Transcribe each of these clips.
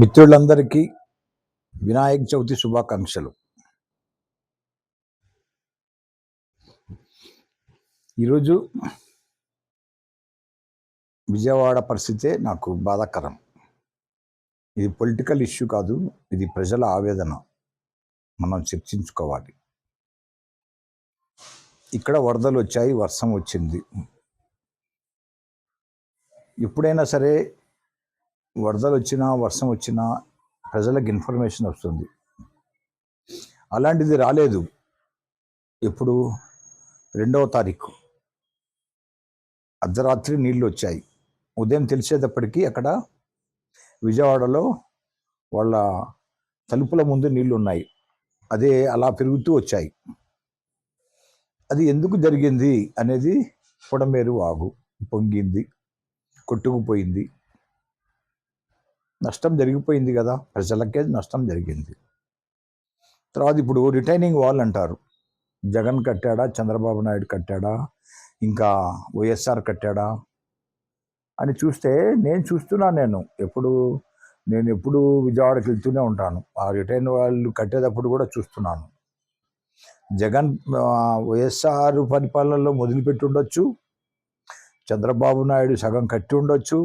మిత్రులందరికీ వినాయక చవితి శుభాకాంక్షలు. ఈరోజు విజయవాడ పరిస్థితే నాకు బాధాకరం. ఇది పొలిటికల్ ఇష్యూ కాదు ఇది ప్రజల ఆవేదన. మనం చర్చించుకోవాలి. ఇక్కడ వరదలు వచ్చాయి వర్షం వచ్చింది. ఎప్పుడైనా సరే వరదలు వచ్చినా వర్షం వచ్చినా ప్రజలకు ఇన్ఫర్మేషన్ వస్తుంది. అలాంటిది రాలేదు. ఎప్పుడు రెండవ తారీఖు. అర్ధరాత్రి నీళ్ళు వచ్చాయి ఉదయం తెలిసేటప్పటికీ అక్కడ విజయవాడలో వాళ్ళ తలుపుల ముందు నీళ్ళు ఉన్నాయి అదే అలా పెరుగుతూ వచ్చాయి. అది ఎందుకు జరిగింది అనేది పొడమేరు వాగు పొంగింది. కొట్టుకుపోయింది. నష్టం జరిగిపోయింది కదా ప్రజలకే నష్టం జరిగింది. తర్వాత ఇప్పుడు రిటైనింగ్ వాల్ అంటారు. జగన్ కట్టాడా చంద్రబాబు నాయుడు కట్టాడా ఇంకా వైఎస్ఆర్ కట్టాడా అని చూస్తే నేను చూస్తున్నాను నేను. ఎప్పుడు నేను ఎప్పుడు విజయవాడకి వెళ్తూనే ఉంటాను. ఆ రిటైన్ వాళ్ళు కట్టేటప్పుడు కూడా చూస్తున్నాను. జగన్ వైఎస్ఆర్ పరిపాలనలో మొదలుపెట్టి ఉండొచ్చు. చంద్రబాబు నాయుడు సగం కట్టి ఉండొచ్చు.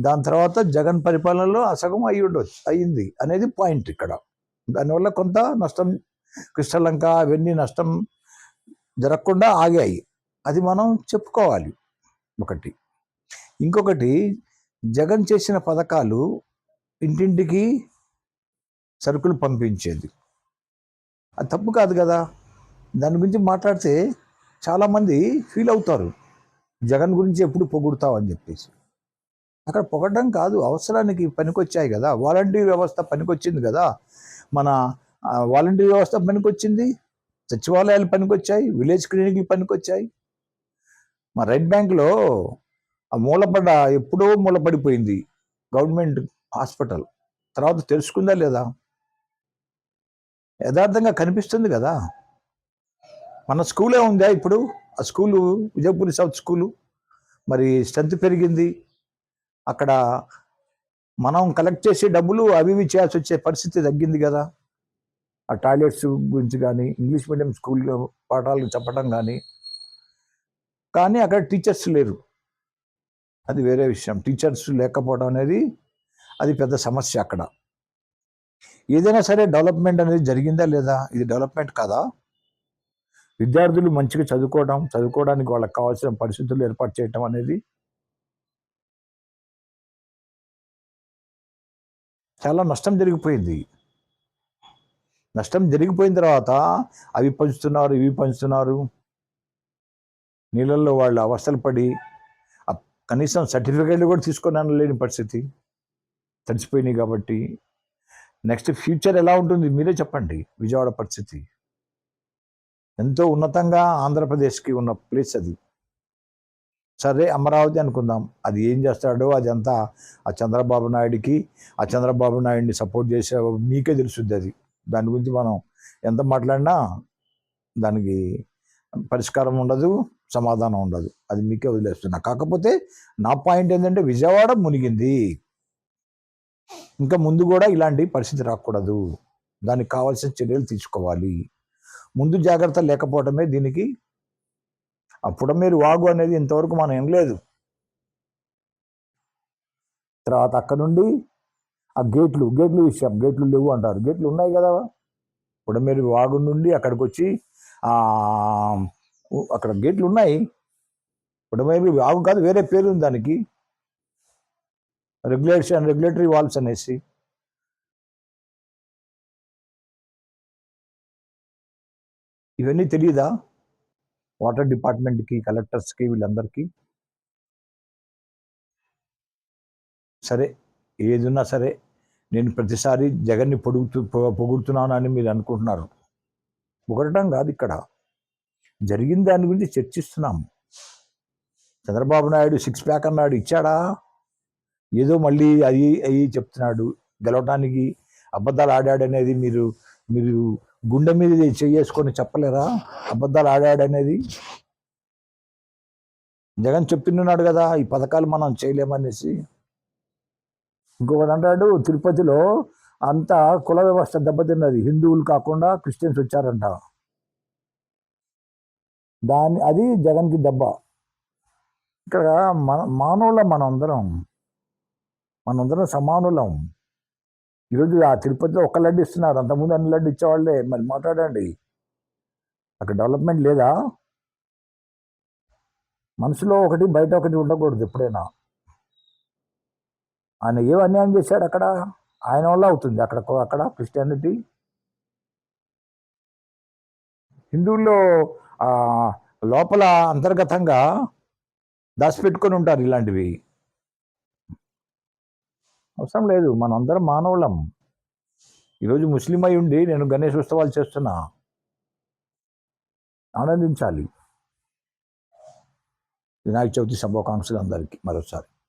దాని తర్వాత జగన్ పరిపాలనలో అసగం అయి ఉండొచ్చు అయ్యింది అనేది పాయింట్ ఇక్కడ. దానివల్ల కొంత నష్టం కృష్ణలంక అవన్నీ నష్టం జరగకుండా ఆగాయి. అది మనం చెప్పుకోవాలి ఒకటి. ఇంకొకటి జగన్ చేసిన పథకాలు ఇంటింటికి సరుకులు పంపించేది. అది తప్పు కాదు కదా. దాని గురించి మాట్లాడితే చాలామంది ఫీల్ అవుతారు. జగన్ గురించి ఎప్పుడు పొగుడుతావు అని చెప్పేసి. అక్కడ పొగడం కాదు అవసరానికి పనికొచ్చాయి కదా. వాలంటీర్ వ్యవస్థ పనికొచ్చింది కదా. మన వాలంటీర్ వ్యవస్థ పనికొచ్చింది సచివాలయాలు పనికొచ్చాయి విలేజ్ క్లినిక్లు పనికొచ్చాయి. మా రైట్ బ్యాంక్లో ఆ మూలపడ్డ ఎప్పుడో మూలపడిపోయింది గవర్నమెంట్ హాస్పిటల్. తర్వాత తెలుసుకుందా లేదా? యథార్థంగా కనిపిస్తుంది కదా. మన స్కూలే ఉందా ఇప్పుడు? ఆ స్కూలు విజయపూరి సౌత్ స్కూలు. మరి స్ట్రెంత్ పెరిగింది. అక్కడ మనం కలెక్ట్ చేసే డబ్బులు అవి ఇవి చేయాల్సి వచ్చే పరిస్థితి తగ్గింది కదా. ఆ టాయిలెట్స్ గురించి కానీ ఇంగ్లీష్ మీడియం స్కూల్లో పాఠాలు చెప్పడం కానీ. కానీ అక్కడ టీచర్స్ లేరు. అది వేరే విషయం. టీచర్స్ లేకపోవడం అనేది అది పెద్ద సమస్య అక్కడ. ఏదైనా సరే డెవలప్మెంట్ అనేది జరిగిందా లేదా? ఇది డెవలప్మెంట్ కాదా? విద్యార్థులు మంచిగా చదువుకోవడం చదువుకోవడానికి వాళ్ళకి కావాల్సిన పరిస్థితులు ఏర్పాటు చేయటం అనేది చాలా నష్టం జరిగిపోయింది. నష్టం జరిగిపోయిన తర్వాత అవి పంచుతున్నారు ఇవి పంచుతున్నారు. నీళ్ళల్లో వాళ్ళు అవస్థలు పడి కనీసం సర్టిఫికేట్లు కూడా తీసుకొని లేని పరిస్థితి. తడిచిపోయినాయి కాబట్టి. నెక్స్ట్ ఫ్యూచర్ ఎలా ఉంటుంది మీరే చెప్పండి విజయవాడ పరిస్థితి. ఎంతో ఉన్నతంగా ఆంధ్రప్రదేశ్కి ఉన్న ప్లేస్ అది. సరే అమరావతి అనుకుందాం. అది ఏం చేస్తాడో అదంతా ఆ చంద్రబాబు నాయుడికి ఆ చంద్రబాబు నాయుడిని సపోర్ట్ చేసే మీకే తెలుస్తుంది అది. దాని గురించి మనం ఎంత మాట్లాడినా దానికి పరిష్కారం ఉండదు సమాధానం ఉండదు. అది మీకే వదిలేస్తున్నా. కాకపోతే నా పాయింట్ ఏంటంటే విజయవాడ మునిగింది. ఇంకా ముందు కూడా ఇలాంటి పరిస్థితి రాకూడదు. దానికి కావాల్సిన చర్యలు తీసుకోవాలి. ముందు జాగ్రత్త లేకపోవడమే దీనికి అప్పుడు మీరు వాగు అనేది ఇంతవరకు మనం ఏం లేదు తర్వాత అక్కడ నుండి ఆ గేట్లు గేట్లు విషయం గేట్లు లేవు అంటారు. గేట్లు ఉన్నాయి కదా? ఇప్పుడు మీరు వాగు నుండి అక్కడికి వచ్చి అక్కడ గేట్లు ఉన్నాయి. ఇప్పుడు మేబీ వాగు కాదు వేరే పేరు ఉంది దానికి. రెగ్యులేషన్ రెగ్యులేటరీ వాల్స్ అనేసి. ఇవన్నీ తెలియదా వాటర్ డిపార్ట్మెంట్కి కలెక్టర్స్కి వీళ్ళందరికీ. సరే ఏదున్నా సరే నేను ప్రతిసారి జగన్ని పొడుగుతూ పొగుడుతున్నాను అని మీరు అనుకుంటున్నారు. పొగడటం కాదు ఇక్కడ. జరిగిన దాని గురించి చర్చిస్తున్నాం. చంద్రబాబు నాయుడు సిక్స్ ప్యాక్ అన్నాడు ఇచ్చాడా? ఏదో మళ్ళీ అది అయ్యి చెప్తున్నాడు. గెలవటానికి అబద్ధాలు ఆడాడనేది మీరు మీరు గుండె మీద చేసుకొని చెప్పలేరా? అబద్ధాలు ఆడాడనేది? జగన్ చెప్తున్నాడు కదా ఈ పథకాలు మనం చేయలేమనేసి. ఇంకొకటి అంటాడు తిరుపతిలో అంతా కుల వ్యవస్థ దెబ్బతిన్నది. హిందువులు కాకుండా క్రిస్టియన్స్ వచ్చారంట. దాన్ని అది జగన్కి దెబ్బ. ఇక్కడ మన మానవులం మనందరం. మనందరం సమానులం. ఈరోజు ఆ తిరుపతిలో ఒక లడ్డు ఇస్తున్నారు. అంతకుముందు అన్ని లడ్డు ఇచ్చేవాళ్ళే. మరి మాట్లాడండి. అక్కడ డెవలప్మెంట్ లేదా? మనసులో ఒకటి బయట ఒకటి ఉండకూడదు ఎప్పుడైనా. ఆయన ఏం అన్యాయం చేశాడు అక్కడ? ఆయన వల్ల అవుతుంది అక్కడ అక్కడ క్రిస్టియానిటీ? హిందువుల్లో లోపల అంతర్గతంగా దాచిపెట్టుకొని ఉంటారు ఇలాంటివి. అవసరం లేదు. మనందరం మానవులం. ఈరోజు ముస్లిం అయి ఉండి నేను గణేష్ ఉత్సవాలు చేస్తున్నా. ఆనందించాలి. వినాయక చవితి శుభాకాంక్షలు అందరికీ. మరోసారి.